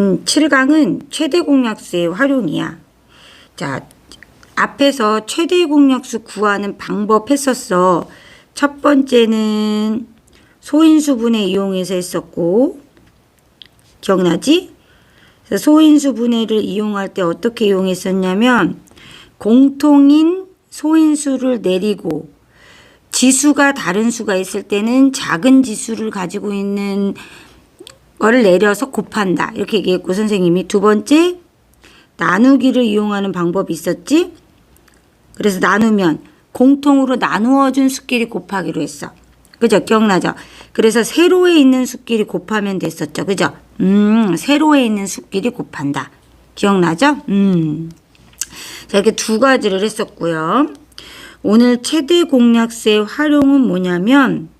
음, 7강은 최대 공약수의 활용이야. 자, 앞에서 최대 공약수 구하는 방법 했었어. 첫 번째는 소인수분해 이용해서 했었고, 기억나지? 소인수분해를 이용할 때 어떻게 이용했었냐면, 공통인 소인수를 내리고, 지수가 다른 수가 있을 때는 작은 지수를 가지고 있는 거를 내려서 곱한다. 이렇게 얘기했고, 선생님이 두 번째, 나누기를 이용하는 방법이 있었지? 그래서 나누면 공통으로 나누어준 수끼리 곱하기로 했어. 그죠? 기억나죠? 그래서 세로에 있는 수끼리 곱하면 됐었죠. 그죠? 음, 세로에 있는 수끼리 곱한다. 기억나죠? 음. 자, 이렇게 두 가지를 했었고요. 오늘 최대 공약수의 활용은 뭐냐면,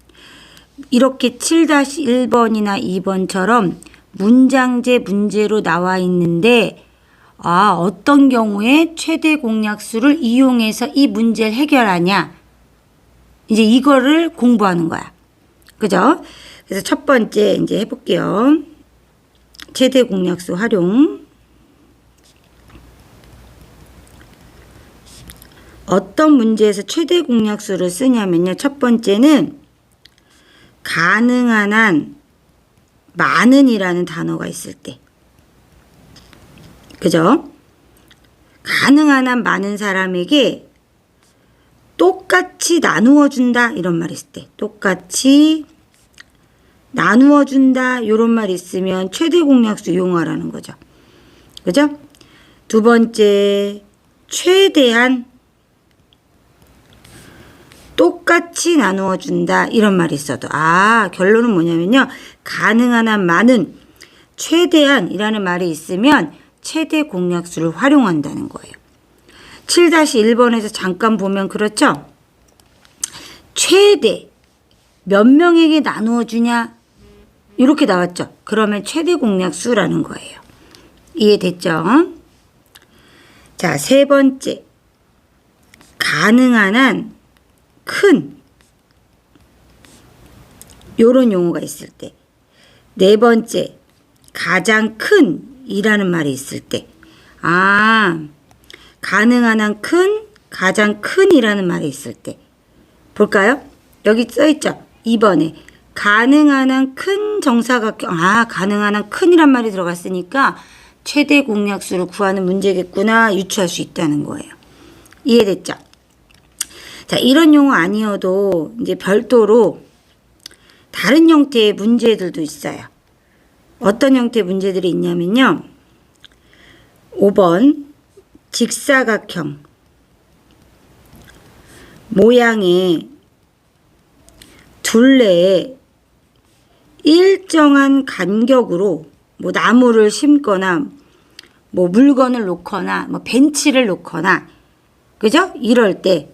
이렇게 7-1번이나 2번처럼 문장제 문제로 나와 있는데, 아, 어떤 경우에 최대 공약수를 이용해서 이 문제를 해결하냐. 이제 이거를 공부하는 거야. 그죠? 그래서 첫 번째 이제 해볼게요. 최대 공약수 활용. 어떤 문제에서 최대 공약수를 쓰냐면요. 첫 번째는 가능한 한 많은이라는 단어가 있을 때. 그죠? 가능한 한 많은 사람에게 똑같이 나누어 준다 이런 말 있을 때 똑같이 나누어 준다 이런 말 있으면 최대 공약수 이용하라는 거죠. 그죠? 두 번째 최대한 똑같이 나누어 준다 이런 말이 있어도 아 결론은 뭐냐면요 가능한 한 많은 최대한이라는 말이 있으면 최대 공약수를 활용한다는 거예요. 7-1번에서 잠깐 보면 그렇죠? 최대 몇 명에게 나누어 주냐? 이렇게 나왔죠. 그러면 최대 공약수라는 거예요. 이해됐죠? 자, 세 번째. 가능한 한 큰. 요런 용어가 있을 때. 네 번째. 가장 큰 이라는 말이 있을 때. 아, 가능한 한 큰, 가장 큰이라는 말이 있을 때. 볼까요? 여기 써 있죠? 2번에. 가능한 한 큰 정사각형. 아, 가능한 한 큰이란 말이 들어갔으니까 최대 공약수를 구하는 문제겠구나 유추할 수 있다는 거예요. 이해됐죠? 자, 이런 용어 아니어도 이제 별도로 다른 형태의 문제들도 있어요. 어떤 형태의 문제들이 있냐면요. 5번 직사각형 모양의 둘레에 일정한 간격으로 뭐 나무를 심거나 뭐 물건을 놓거나 뭐 벤치를 놓거나 그죠? 이럴 때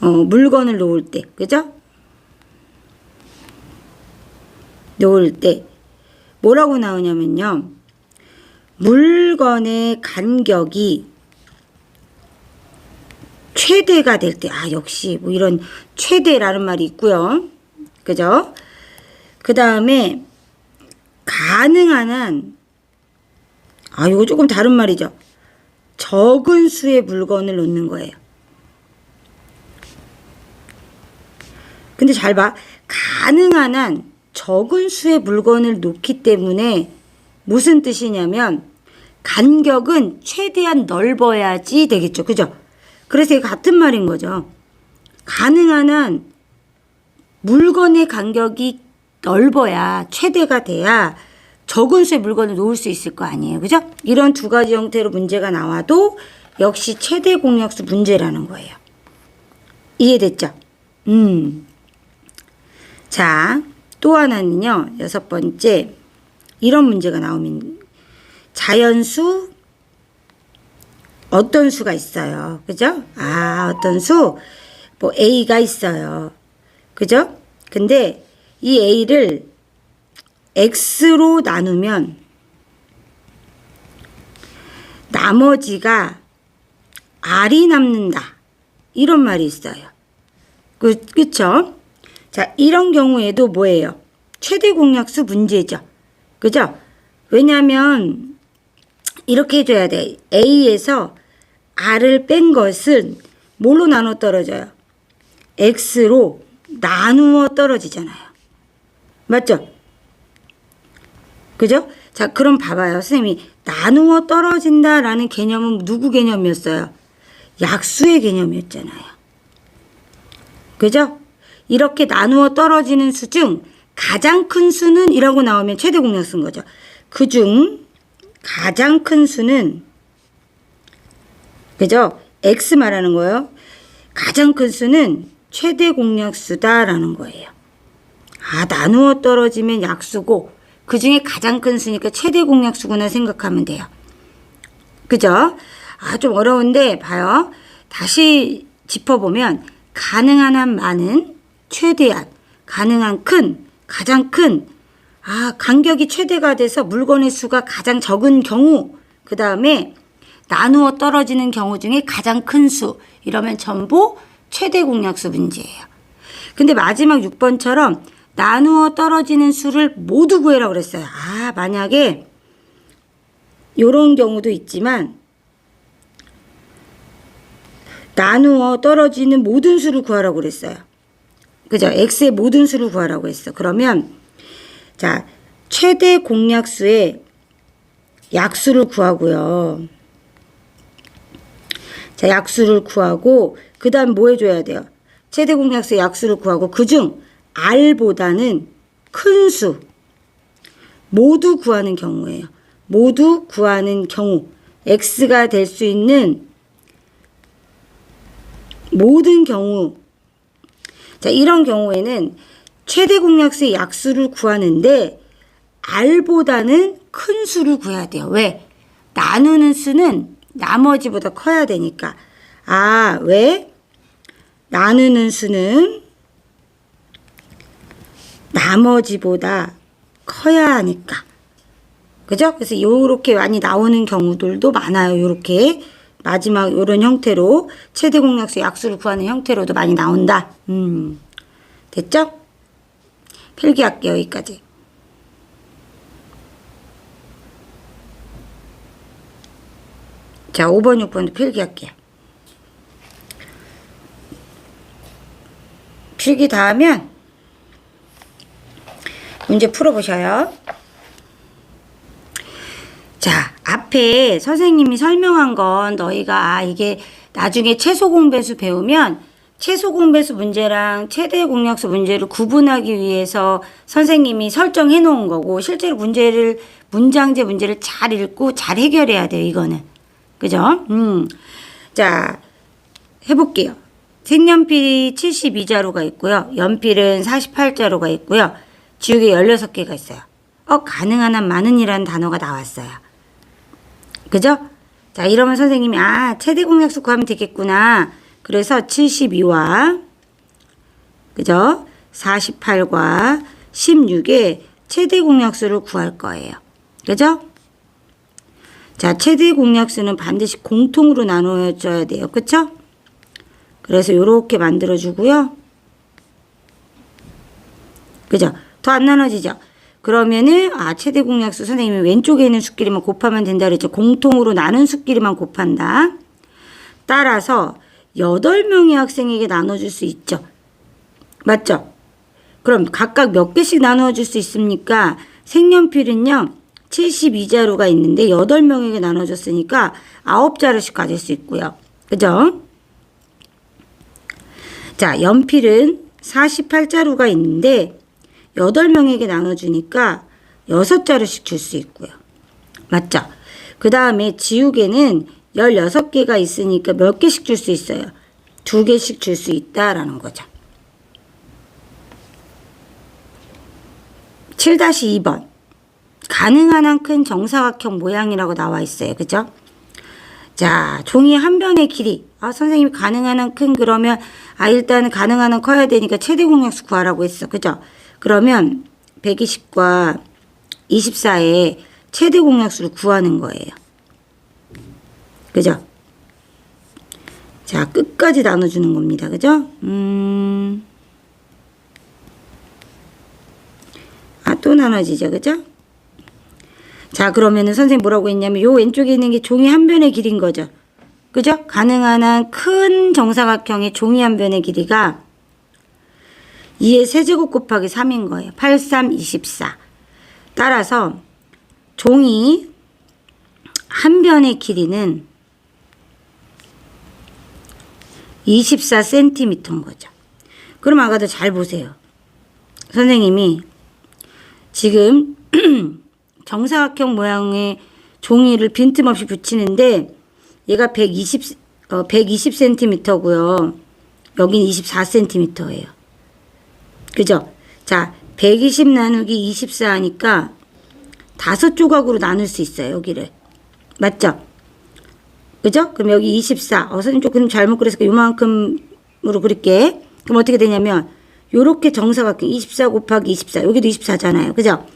어, 물건을 놓을 때 그죠? 놓을 때 뭐라고 나오냐면요. 물건의 간격이 최대가 될 때, 아, 역시 뭐 이런 최대라는 말이 있고요. 그죠? 그 다음에 가능한 한, 아, 이거 조금 다른 말이죠. 적은 수의 물건을 놓는 거예요. 근데 잘 봐. 가능한 한 적은 수의 물건을 놓기 때문에 무슨 뜻이냐면 간격은 최대한 넓어야지 되겠죠. 그죠? 그래서 이게 같은 말인 거죠. 가능한 한 물건의 간격이 넓어야 최대가 돼야 적은 수의 물건을 놓을 수 있을 거 아니에요. 그죠? 이런 두 가지 형태로 문제가 나와도 역시 최대 공약수 문제라는 거예요. 이해됐죠? 음. 자, 또 하나는요, 여섯 번째, 이런 문제가 나오면, 자연수, 어떤 수가 있어요. 그죠? 아, 어떤 수, 뭐, A가 있어요. 그죠? 근데 이 A를 X로 나누면, 나머지가 R이 남는다. 이런 말이 있어요. 그, 그쵸? 자, 이런 경우에도 뭐예요? 최대 공약수 문제죠. 그죠? 왜냐하면 이렇게 해줘야 돼. A에서 R을 뺀 것은 뭘로 나눠 떨어져요? X로 나누어 떨어지잖아요. 맞죠? 그죠? 자, 그럼 봐봐요. 선생님이 나누어 떨어진다라는 개념은 누구 개념이었어요? 약수의 개념이었잖아요. 그죠? 이렇게 나누어 떨어지는 수 중 가장 큰 수는 이라고 나오면 최대 공약 쓴 거죠. 그 중 가장 큰 수는 그죠? X 말하는 거예요. 가장 큰 수는 최대 공약수다라는 거예요. 아, 나누어 떨어지면 약수고 그 중에 가장 큰 수니까 최대 공약수구나 생각하면 돼요. 그죠? 아, 좀 어려운데 봐요. 다시 짚어보면 가능한 한 많은, 최대한, 가능한 큰, 가장 큰, 아, 간격이 최대가 돼서 물건의 수가 가장 적은 경우, 그 다음에 나누어 떨어지는 경우 중에 가장 큰 수, 이러면 전부 최대 공약수 문제예요. 근데 마지막 6번처럼 나누어 떨어지는 수를 모두 구해라 그랬어요. 아, 만약에 요런 경우도 있지만 나누어 떨어지는 모든 수를 구하라고 그랬어요. 그죠? x의 모든 수를 구하라고 했어. 그러면 자, 최대 공약수의 약수를 구하고요. 자, 약수를 구하고 그 다음 뭐 해줘야 돼요? 최대 공약수의 약수를 구하고 그 중 r보다는 큰 수 모두 구하는 경우예요. 모두 구하는 경우 x가 될 수 있는 모든 경우 자 이런 경우에는 최대 공약수의 약수를 구하는데 r보다는 큰 수를 구해야 돼요. 왜? 나누는 수는 나머지보다 커야 되니까. 아, 왜? 나누는 수는 나머지보다 커야 하니까. 그죠? 그래서 요렇게 많이 나오는 경우들도 많아요. 요렇게. 마지막 요런 형태로 최대 공약수 약수를 구하는 형태로도 많이 나온다. 음. 됐죠? 필기할게요. 여기까지. 자, 5번, 6번도 필기할게요. 필기 다 하면 문제 풀어보셔요. 자, 앞에 선생님이 설명한 건 너희가 아, 이게 나중에 최소 공배수 배우면 최소 공배수 문제랑 최대 공약수 문제를 구분하기 위해서 선생님이 설정해 놓은 거고 실제로 문제를 문장제 문제를 잘 읽고 잘 해결해야 돼요, 이거는. 그죠? 음. 자, 해볼게요. 색연필이 72자루가 있고요. 연필은 48자루가 있고요. 지우개 16개가 있어요. 어, 가능한 한 많은이라는 단어가 나왔어요. 그죠? 자, 이러면 선생님이, 아, 최대 공약수 구하면 되겠구나. 그래서 72와, 그죠? 48과 16의 최대 공약수를 구할 거예요. 그죠? 자, 최대 공약수는 반드시 공통으로 나눠줘야 돼요. 그쵸? 그래서 요렇게 만들어주고요. 그죠? 더 안 나눠지죠? 그러면은 아 최대 공약수 선생님이 왼쪽에 있는 수끼리만 곱하면 된다 그랬죠. 공통으로 나눈 수끼리만 곱한다. 따라서 8명의 학생에게 나눠줄 수 있죠. 맞죠? 그럼 각각 몇 개씩 나누어 줄수 있습니까? 색연필은요. 72자루가 있는데 8명에게 나눠줬으니까 9자루씩 가질 수 있고요. 그죠? 자, 연필은 48자루가 있는데 8명에게 나눠주니까 6자루씩 줄 수 있고요. 맞죠? 그 다음에 지우개는 16개가 있으니까 몇 개씩 줄 수 있어요? 2개씩 줄 수 있다라는 거죠. 7-2번. 가능한 한 큰 정사각형 모양이라고 나와 있어요. 그죠? 자, 종이 한 변의 길이. 아, 선생님이 가능한 한 큰 그러면, 아, 일단은 가능한 한 커야 되니까 최대 공약수 구하라고 했어. 그죠? 그러면 120과 24의 최대 공약수를 구하는 거예요. 그죠? 자, 끝까지 나눠주는 겁니다. 그죠? 음. 아, 또 나눠지죠. 그죠? 자, 그러면은 선생님 뭐라고 했냐면 요 왼쪽에 있는 게 종이 한 변의 길이인 거죠. 그죠? 가능한 한 큰 정사각형의 종이 한 변의 길이가 2의 세제곱 곱하기 3인 거예요. 8, 3, 24. 따라서 종이 한 변의 길이는 24cm인 거죠. 그럼 아가도 잘 보세요. 선생님이 지금 정사각형 모양의 종이를 빈틈없이 붙이는데 얘가 120, 어, 120cm고요. 여긴 24cm예요. 그죠? 자, 120 나누기 24 하니까 다섯 조각으로 나눌 수 있어요, 여기를. 맞죠? 그죠? 그럼 여기 24. 어, 선생님 조금 잘못 그랬으니까 요만큼으로 그릴게. 그럼 어떻게 되냐면, 요렇게 정사각형 24 곱하기 24. 여기도 24잖아요. 그죠?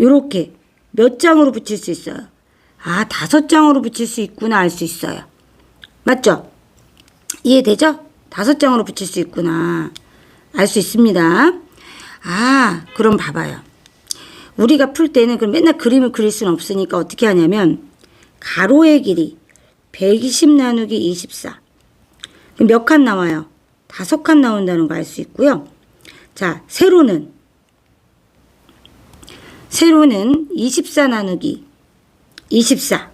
요렇게 몇 장으로 붙일 수 있어요? 아, 다섯 장으로 붙일 수 있구나 알 수 있어요. 맞죠? 이해되죠? 다섯 장으로 붙일 수 있구나. 알 수 있습니다. 아, 그럼 봐봐요. 우리가 풀 때는 그럼 맨날 그림을 그릴 수는 없으니까 어떻게 하냐면 가로의 길이 120 나누기 24. 그럼 몇칸 나와요? 다섯 칸 나온다는 거 알 수 있고요. 자, 세로는 세로는 24 나누기 24.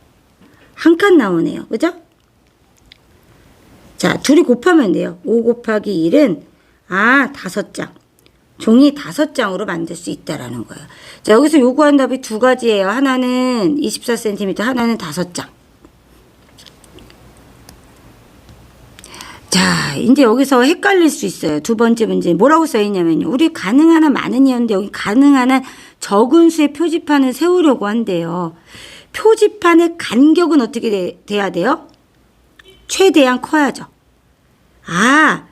한 칸 나오네요. 그죠? 자, 둘이 곱하면 돼요. 5 곱하기 1은 아, 다섯 장. 종이 다섯 장으로 만들 수 있다라는 거예요. 자, 여기서 요구한 답이 두 가지예요. 하나는 24cm, 하나는 다섯 장. 자, 이제 여기서 헷갈릴 수 있어요. 두 번째 문제. 뭐라고 써있냐면요. 우리 가능한 한 많은 이었는데 여기 가능한 한 적은 수의 표지판을 세우려고 한대요. 표지판의 간격은 어떻게 돼, 돼야 돼요? 최대한 커야죠. 아,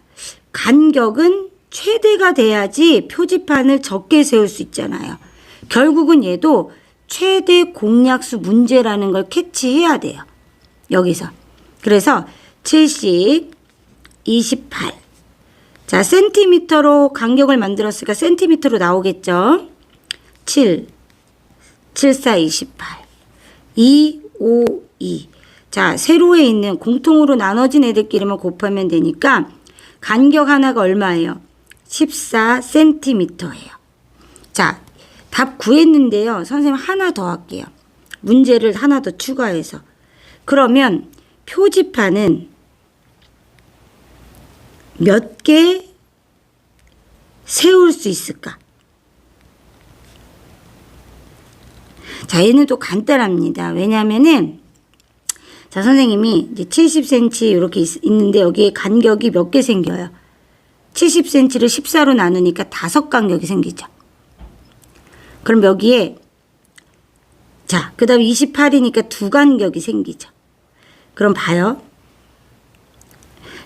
간격은 최대가 돼야지 표지판을 적게 세울 수 있잖아요. 결국은 얘도 최대 공약수 문제라는 걸 캐치해야 돼요. 여기서. 그래서 70, 28. 자, 센티미터로 간격을 만들었으니까 센티미터로 나오겠죠? 7, 7, 4, 28. 2, 5, 2. 자, 세로에 있는 공통으로 나눠진 애들끼리만 곱하면 되니까 간격 하나가 얼마예요? 14cm예요. 자, 답 구했는데요. 선생님 하나 더 할게요. 문제를 하나 더 추가해서. 그러면 표지판은 몇 개 세울 수 있을까? 자, 얘는 또 간단합니다. 왜냐면은, 자, 선생님이 이제 70cm 이렇게 있, 있는데 여기에 간격이 몇 개 생겨요? 70cm를 14로 나누니까 다섯 간격이 생기죠. 그럼 여기에, 자, 그 다음에 28이니까 두 간격이 생기죠. 그럼 봐요.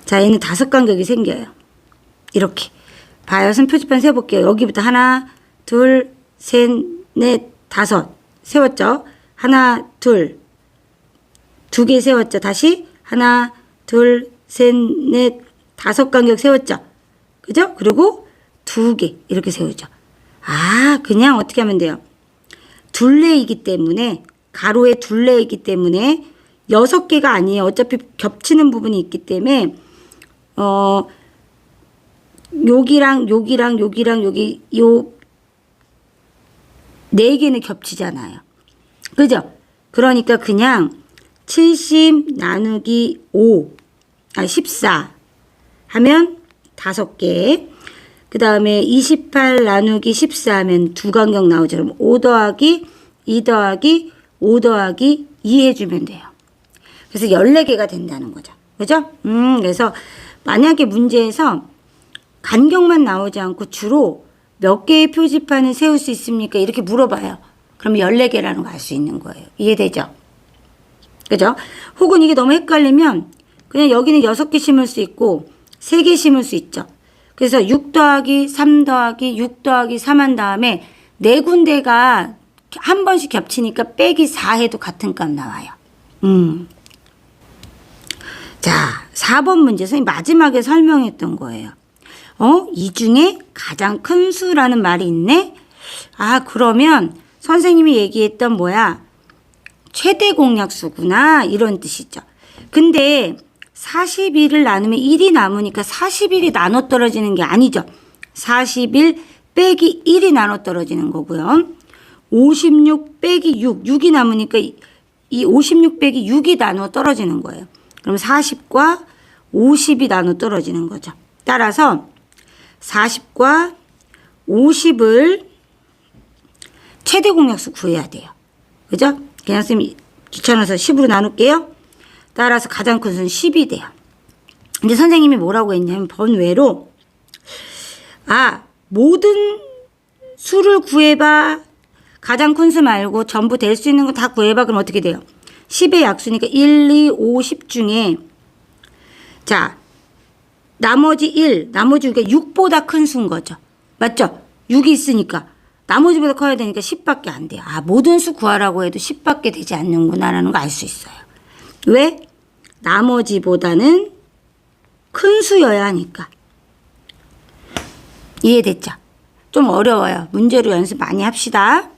자, 얘는 다섯 간격이 생겨요. 이렇게. 봐요. 선 표지판 세볼게요. 여기부터 하나, 둘, 셋, 넷, 다섯. 세웠죠? 하나, 둘. 두 개 세웠죠? 다시. 하나, 둘, 셋, 넷, 다섯 간격 세웠죠? 그죠? 그리고 두 개. 이렇게 세우죠. 아, 그냥 어떻게 하면 돼요? 둘레이기 때문에, 가로에 둘레이기 때문에, 여섯 개가 아니에요. 어차피 겹치는 부분이 있기 때문에, 어, 여기랑 여기랑 여기랑 여기 요 네 개는 겹치잖아요. 그죠? 그러니까 그냥 70 나누기 5, 아, 14 하면 다섯 개. 그 다음에 28 나누기 14 하면 두 간격 나오죠. 그럼 5 더하기 2 더하기 5 더하기 2 해주면 돼요. 그래서 14개가 된다는 거죠. 그죠? 음, 그래서 만약에 문제에서 간격만 나오지 않고 주로 몇 개의 표지판을 세울 수 있습니까? 이렇게 물어봐요. 그럼 14개라는 거 알 수 있는 거예요. 이해되죠? 그죠? 혹은 이게 너무 헷갈리면 그냥 여기는 6개 심을 수 있고 3개 심을 수 있죠. 그래서 6 더하기 3 더하기 6 더하기 3 한 다음에 네 군데가 한 번씩 겹치니까 빼기 4 해도 같은 값 나와요. 음. 자, 4번 문제 선생님 마지막에 설명했던 거예요. 어? 이 중에 가장 큰 수라는 말이 있네? 아, 그러면 선생님이 얘기했던 뭐야? 최대 공약수구나. 이런 뜻이죠. 근데 41을 나누면 1이 남으니까 41이 나눠 떨어지는 게 아니죠. 41 빼기 1이 나눠 떨어지는 거고요. 56 빼기 6, 6이 남으니까 이- 이56 빼기 6이 나눠 떨어지는 거예요. 그럼 40과 50이 나눠 떨어지는 거죠. 따라서 40과 50을 최대 공약수 구해야 돼요. 그죠? 그냥 쌤이 귀찮아서 10으로 나눌게요. 따라서 가장 큰 수는 10이 돼요. 근데 선생님이 뭐라고 했냐면 번외로 아 모든 수를 구해봐 가장 큰 수 말고 전부 될 수 있는 거 다 구해봐 그럼 어떻게 돼요? 10의 약수니까 1, 2, 5, 10 중에 자 나머지 1, 나머지 6이 6보다 큰 수인 거죠. 맞죠? 6이 있으니까 나머지보다 커야 되니까 10밖에 안 돼요. 아 모든 수 구하라고 해도 10밖에 되지 않는구나라는 거 알 수 있어요. 왜? 나머지보다는 큰 수여야 하니까. 이해됐죠? 좀 어려워요. 문제로 연습 많이 합시다.